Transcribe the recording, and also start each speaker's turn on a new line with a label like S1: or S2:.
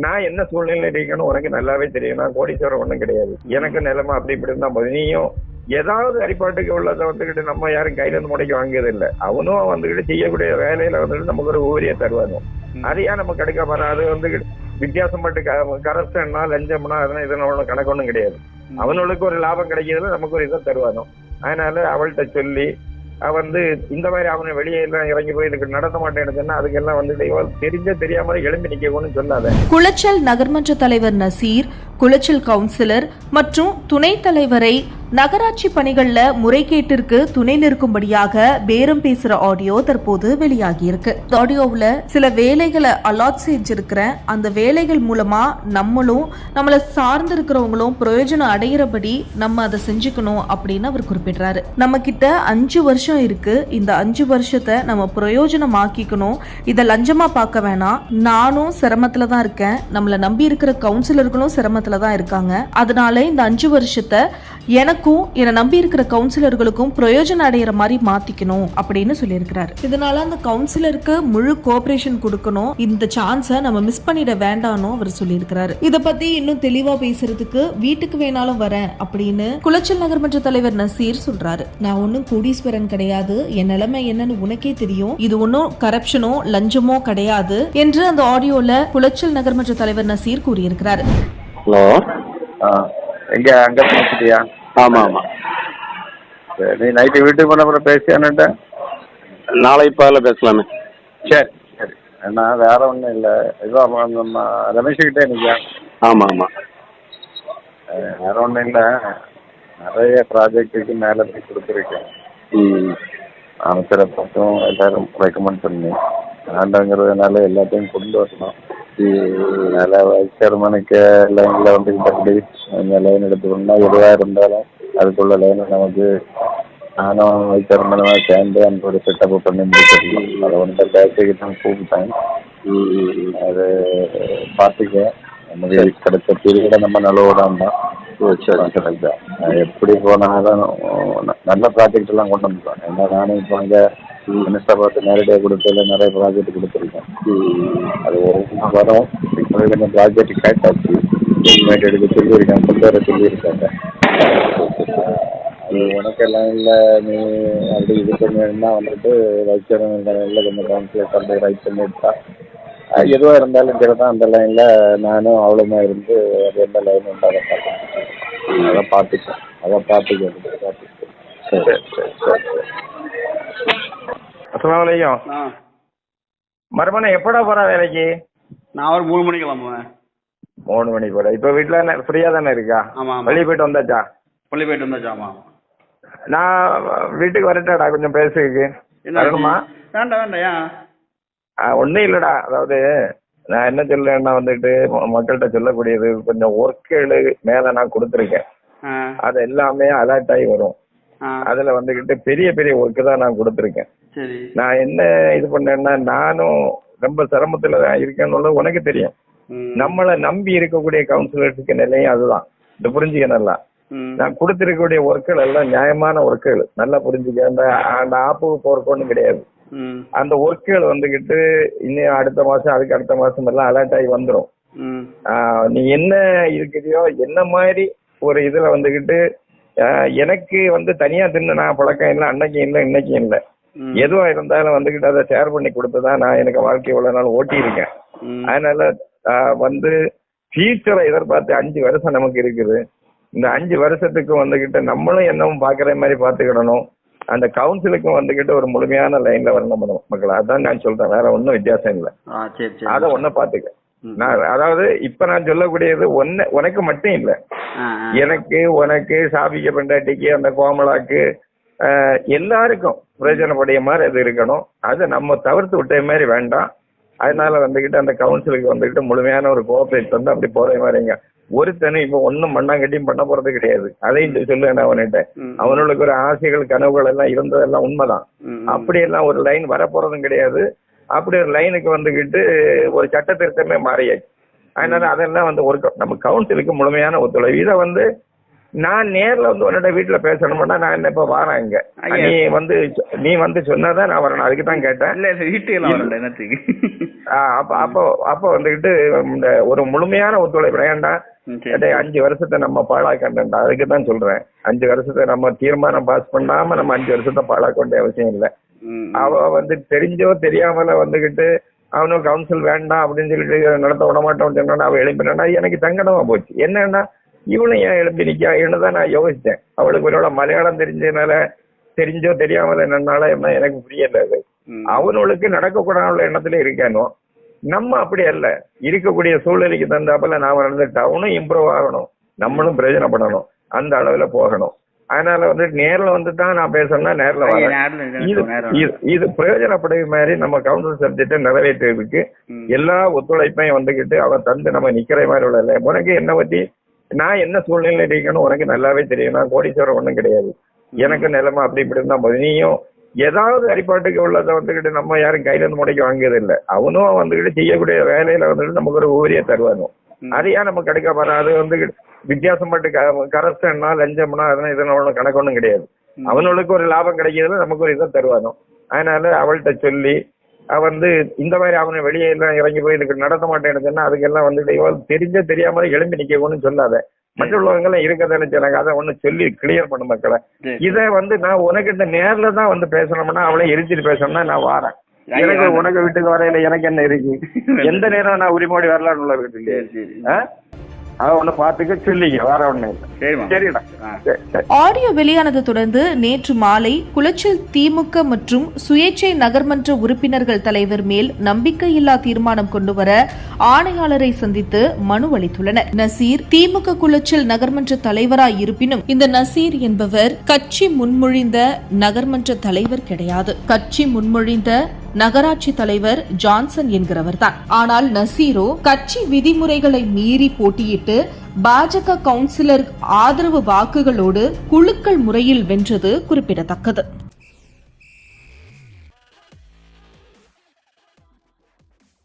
S1: நான் என்ன சூழ்நிலை இருக்கணும் உனக்கு நல்லாவே தெரியும். நான் கோடீஸ்வரம் ஒண்ணும் கிடையாது. எனக்கு நிலைமை அப்படி இப்படி இருந்தா நீயும் ஏதாவது அடிப்பாட்டுக்கு உள்ளதை வந்துகிட்டு நம்ம யாரும் கையில இருந்து முடைக்க வாங்கியது இல்லை. அவனும் வந்துகிட்டு செய்யக்கூடிய வேலையில வந்துட்டு நமக்கு ஒரு ஊதிய தருவானு? அதையா நம்ம கிடைக்க போறோம். அது வந்து வித்தியாசப்பட்டு கரப்ஷன்னா லஞ்சம்னா அதெல்லாம் இதெல்லாம் ஒண்ணும் கணக்கு ஒண்ணும் கிடையாது. அவனுக்கு ஒரு லாபம் கிடைக்கிறதுல நமக்கு ஒரு இதை தருவானோ? அதனால அவள்கிட்ட சொல்லி வந்து இந்த மாதிரி அவனை வெளியே எல்லாம் இறங்கி போய் இதுக்கு நடத்த மாட்டேன் அதுக்கெல்லாம் வந்து தெரிஞ்ச தெரியாம எழும்பி நிக்கணும்னு சொல்லாத.
S2: குளச்சல் நகர்மன்ற தலைவர் நசீர் குளச்சல் கவுன்சிலர் மற்றும் துணைத் தலைவரை நகராட்சி பணிகள்ல முறைகேட்டிற்கு துணை நிற்கும்படியாக பேரம் பேசுற ஆடியோ தற்போது வெளியாகியிருக்கு. ஆடியோவில் சில வேலைகளை அலாட் செஞ்சிருக்கிற அந்த வேலைகள் மூலமா நம்மளும் நம்மளை சார்ந்து இருக்கிறவங்களும் பிரயோஜனம் அடைகிறபடி நம்ம அதை செஞ்சுக்கணும் அப்படின்னு அவர் குறிப்பிடுறாரு. நம்ம கிட்ட அஞ்சு வருஷம் இருக்கு. இந்த அஞ்சு வருஷத்தை நம்ம பிரயோஜனமாக்கிக்கணும். இதை லஞ்சமா பார்க்க வேணாம். நானும் சிரமத்துல தான் இருக்கேன். நம்மளை நம்பி இருக்கிற கவுன்சிலர்களும் சிரமத்துல தான் இருக்காங்க. அதனால இந்த அஞ்சு வருஷத்தை எனக்கும் என்னை நம்பி இருக்கிற கவுன்சிலர்களுக்கும் பிரயோஜனம் அடைகிற மாதிரி மாத்திக்கணும் அப்படின்னு சொல்லியிருக்கிறாரு. இதனால அந்த கவுன்சிலருக்கு முழு கோஆபரேஷன் கொடுக்கணும். இந்த சான்ஸை நம்ம மிஸ் பண்ணிட வேண்டாம்னு அவர் சொல்லியிருக்கிறாரு. இதை பத்தி இன்னும் தெளிவா பேசுறதுக்கு வீட்டுக்கு வேணாலும் வரேன் அப்படின்னு குளச்சல் நகர்மன்ற தலைவர் நசீர் சொல்றாரு. நான் ஒன்றும் கோடீஸ்வரன் கிடையாது. என் நிலைமை என்னன்னு உனக்கே தெரியும். இது ஒன்றும் கரப்ஷனோ லஞ்சமோ கிடையாது என்று அந்த ஆடியோல குளச்சல் நகர்மன்ற தலைவர் நசீர் கூறியிருக்கிறார்.
S3: ஹலோ.
S1: எங்க அங்க பேசிட்டியா?
S3: ஆமாம் ஆமாம்
S1: சரி, நீ நைட்டு வீட்டுக்கு போன அப்புறம் பேசியான்னுட்ட
S3: நாளை பால பேசலாமே.
S1: சரி சரி. நான் வேற ஒண்ணும் இல்ல. அவன் நம்ம ரமேஷ் கிட்டே நிக்கா
S3: ஆமாம் ஆமாம்
S1: வேற ஒண்ணும் இல்ல. நிறைய ப்ராஜெக்ட்டுக்கு மேல போய் கொடுத்துருக்கேன்.
S3: ம்.
S1: அமைச்சரை பக்கம் எல்லாரும் ரெக்கமெண்ட் பண்ணி. ஆண்டங்கிறதுனால எல்லாத்தையும் கொண்டு வரணும். அதனால வைஸ் சேர்மனுக்கு லைன்ல வந்துக்கிட்டபடி அந்த லைன் எடுத்துக்கணும்னா எதுவாக இருந்தாலும் அதுக்குள்ள லைனை நமக்கு நானும் சேர்மனும் சேர்ந்து அந்த ஒரு செட்டப் பண்ணி முடிச்சிருக்கோம் அதை வந்து பேசிக்கிட்டு கூப்பிட்டேன். அது பார்த்துக்க. நமக்கு கிடைச்ச பீரியட நம்ம
S3: சரி
S1: கிடைச்சேன் எப்படி போனாலும் நல்ல ப்ராஜெக்ட் எல்லாம் கொண்டு வந்துருவாங்க ஏன்னா நானும் இப்போ அங்கே மினிஸ்டர் பார்த்து நேரடியாக கொடுத்ததுல நிறைய ப்ராஜெக்ட் கொடுத்துருக்கேன். அது ஒரு வரும் இப்போ கொஞ்சம் ப்ராஜெக்ட் கேட்டாச்சு ஹெல்மெட் எடுக்க சொல்லியிருக்கேன் கொண்டு வர சொல்லியிருக்காங்க. அது உனக்கு எல்லாம் இல்லை நீ அப்படி இது பண்ணிருந்தா வந்துட்டு வைக்கிறவங்க கொஞ்சம் கவுன்சிலர் பண்ணி ரைட் பண்ணிவிட்டா எதுவாக இருந்தாலும் சரி தான் அந்த லைனில் நானும் அவ்வளோமா இருந்து அது எந்த லைன் உண்டு அதை பார்த்துக்கேன் அதை பார்த்துக்கேன் பார்த்துக்கேன் சரி சரி சரி அஸ்லாம் வலைக்கம் மறுமணம் எப்படா போகிறா வேலைக்கு?
S4: நான் ஒரு மூணு மணிக்கு கிளம்புவேன்.
S1: மூணு மணி போல. இப்போ வீட்டில் ஃப்ரீயாக தானே இருக்கா?
S4: ஆமாம் ஆமாம்
S1: வெளியே போயிட்டு வந்தாச்சா?
S4: பள்ளி போயிட்டு வந்தாச்சு? ஆமாம்
S1: நான் வீட்டுக்கு வரட்டாடா கொஞ்சம் பேசுறதுக்கு.
S4: என்ன வேண்டாம் வேண்டாம்
S1: ஒன்றும் இல்லைடா. அதாவது நான் என்ன சொல்லேன்னா வந்துட்டு மக்கள்கிட்ட சொல்லக்கூடியது கொஞ்சம் ஒர்க்குகள் மேலே நான் கொடுத்துருக்கேன். அது எல்லாமே அலர்ட் ஆகி வரும். அதுல வந்துகிட்டு பெரிய பெரிய ஒர்க்கு தான் நான் கொடுத்துருக்கேன். நான் என்ன இது பண்ணேன்னா நானும் ரொம்ப சிரமத்துல தான் இருக்கேன்னு உனக்கு தெரியும். நம்மளை நம்பி இருக்கக்கூடிய கவுன்சிலர்ஸுக்கு நிலையும் அதுதான். இது புரிஞ்சுக்க நல்லா. நான் கொடுத்திருக்கக்கூடிய ஒர்க்குகள் எல்லாம் நியாயமான ஒர்க்குகள் நல்லா புரிஞ்சுக்க. அந்த ஆப்புக்கு போறதுக்கு கிடையாது. அந்த ஒர்க்குகள் வந்துகிட்டு இன்னும் அடுத்த மாசம் அதுக்கு அடுத்த மாசம் எல்லாம் அலர்ட் ஆகி வந்துடும் நீ என்ன இருக்கிறியோ என்ன மாதிரி ஒரு இதுல வந்துகிட்டு எனக்கு வந்து தனியா தின்னு நான் பழக்கம் இல்லை அன்னைக்கும் இல்லை இன்னைக்கும் இல்லை. எதுவா இருந்தாலும் வந்துகிட்டு அதை ஷேர் பண்ணி கொடுத்துதான் நான் எனக்கு வாழ்க்கை இவ்வளவு நாள் ஓட்டி இருக்கேன் அதனால வந்து ஃபியூச்சரை எதிர்பார்த்து அஞ்சு வருஷம் நமக்கு இருக்குது. இந்த அஞ்சு வருஷத்துக்கு வந்துகிட்டு நம்மளும் என்னவும் பாக்குற மாதிரி பாத்துக்கிடணும் அந்த கவுன்சிலுக்கும் வந்துகிட்டு ஒரு முழுமையான லைன்ல வரணும் மக்கள். அதான் நான் சொல்றேன். வேற ஒன்றும் வித்தியாசம் இல்லை. அதை ஒன்ன பாத்துக்க. நான் அதாவது இப்ப நான் சொல்லக்கூடியது ஒன்ன உனக்கு மட்டும் இல்ல. எனக்கு உனக்கு சாபிக்க பெண்டாட்டிக்கு அந்த கோமலாக்கு எல்லாருக்கும் பிரயோஜனப்படைய மாதிரி அது இருக்கணும். அதை நம்ம தவிர்த்து விட்ட மாதிரி வேண்டாம். அதனால வந்துகிட்டு அந்த கவுன்சிலுக்கு வந்துகிட்டு முழுமையான ஒரு கோஆபரேட் வந்து அப்படி போற மாதிரிங்க. ஒருத்தனும் இப்ப ஒன்னும் மண்ணாங்கட்டியும் பண்ண போறது கிடையாது. அதையும் சொல்லுவேன் அவன்கிட்ட. அவனுக்கு ஒரு ஆசைகள் கனவுகள் எல்லாம் இருந்ததெல்லாம் உண்மைதான்.
S4: ம், ம்.
S1: அப்படியெல்லாம் ஒரு லைன் வரப்போறதும் கிடையாது. அப்படி ஒரு லைனுக்கு வந்துகிட்டு ஒரு சட்ட திருத்தமே மாறியாச்சு. அதனால அதெல்லாம் வந்து ஒரு நம்ம கவுன்சிலுக்கு முழுமையான ஒத்துழைப்பு. இதை வந்து நான் நேர்ல வந்து உன்னோட வீட்டுல பேசணும்னா நான் என்ன இப்ப வாரேன் இங்க. நீ வந்து நீ வந்து சொன்னாதான் நான் வரணும் அதுக்கு தான் கேட்டேன்.
S4: இல்ல எல்லாம் வரல என்னத்துக்கு?
S1: அப்ப அப்போ அப்போ வந்துகிட்டு இந்த ஒரு முழுமையான ஒத்துழைப்பு ஏன்டா அஞ்சு வருஷத்தை நம்ம பாழாக்கண்டா அதுக்கு தான் சொல்றேன். அஞ்சு வருஷத்தை நம்ம தீர்மானம் பாஸ் பண்ணாம நம்ம அஞ்சு வருஷத்தை பாழாக்க வேண்டிய அவசியம் இல்லை. அவ வந்து தெரிஞ்சோ தெரியாமல வந்துகிட்டு அவனும் கவுன்சில் வேண்டாம் அப்படின்னு சொல்லிட்டு நடத்த விட மாட்டோம்னு சொன்னா அவ எழுப்பினா எனக்கு சங்கடமா போச்சு. என்னன்னா இவனும் ஏன் எழுப்பி நிக்கா தான் நான் யோசிச்சேன் அவளுக்கு ஒருவேளை மலையாளம் தெரிஞ்சதுனால தெரிஞ்சோ தெரியாமல என்னன்னால என்ன எனக்கு புரியல அது. அவனுக்கு நடக்கக்கூடாத எண்ணத்துல இருக்கானோ? நம்ம அப்படி அல்ல. இருக்கக்கூடிய சூழ்நிலைக்கு தந்தாப்புல நாம நடந்துட்டு அவனும் இம்ப்ரூவ் ஆகணும். நம்மளும் பிரயோஜனப்படணும். அந்த அளவுல போகணும். அதனால வந்து நேர்ல வந்து தான் நான் பேசணும்னா நேர்ல இது இது- பிரயோஜனப்படுற மாதிரி நம்ம கவுன்சில் சப்ஜெக்டை நிறைவேற்றுறதுக்கு. எல்லா ஒத்துழைப்பையும் வந்துகிட்டு அவ தந்து நம்ம நிக்கிற மாதிரி உள்ள உனக்கு என்ன பத்தி நான் என்ன சூழ்நிலையில இருக்கணும் உனக்கு நல்லாவே தெரியும். நான் கோடீஸ்வரம் ஒண்ணும் கிடையாது. எனக்கு நிலைமை அப்படி இப்படி இருந்தா போதும். நீயும் ஏதாவது அடிப்பாட்டுக்கு உள்ளதை வந்துகிட்டு நம்ம யாரும் கையில இருந்து முடைக்க வாங்கியது இல்லை அவனும் வந்துகிட்டு செய்யக்கூடிய வேலையில வந்துட்டு நமக்கு ஒரு ஊதிய தருவானோ.
S4: ம்.
S1: அதையா நம்ம கடுக்க போற? அது வந்து வித்தியாசப்பட்டு கரப்ஷன்னா லஞ்சம்னா அதெல்லாம் ஒண்ணும் கணக்கு ஒண்ணும் கிடையாது. அவனுக்கு ஒரு லாபம் கிடைக்கிறதுல நமக்கு ஒரு இதை தருவானோ. அதனால அவள்கிட்ட சொல்லி வந்து இந்த மாதிரி அவனை வெளியே எல்லாம் இறங்கி போய் இதுக்கு நடத்த மாட்டேன்னு சொன்னா அதுக்கெல்லாம் வந்துட்டு இவள் தெரிஞ்ச தெரியாம எழும்பி நிக்கணும்னு சொல்லாத. மற்றவங்க எல்லாம் இருக்கதானே சொன்னாங்க அதை ஒண்ணு சொல்லி கிளியர் பண்ண மக்களை. இதை வந்து நான் உனக்கிட்ட நேர்ல தான் வந்து பேசணும்னா அவளை எரிச்சிட்டு பேசணும்னா நான் வாரேன். எனக்கு. உனக்கு வீட்டுக்கு வரையில எனக்கு என்ன இருக்கு? எந்த நேரம் நான் உரிமோடி வரலாம்னு உள்ள இருக்கு
S2: ஆடியோ வெளியானதை தொடர்ந்து நேற்று மாலை குளச்சல் திமுக மற்றும் சுயேட்சை நகர்மன்ற உறுப்பினர்கள் தலைவர் மேல் நம்பிக்கையில்லா தீர்மானம் கொண்டுவர ஆணையாளரை சந்தித்து மனு அளித்துள்ளனர். நசீர் திமுக குளச்சல் நகர்மன்ற தலைவராய் இருப்பினும் இந்த நசீர் என்பவர் கட்சி முன்மொழிந்த நகர்மன்ற தலைவர் கிடையாது. கட்சி முன்மொழிந்த நகராட்சி தலைவர் ஜான்சன் என்கிறவர்தான். ஆனால் நசீரோ கட்சி விதிமுறைகளை மீறி போட்டியிட்டு பாஜக கவுன்சிலர் ஆதரவு வாக்குகளோடு குழுக்கள் முறையில் வென்றது குறிப்பிடத்தக்கது.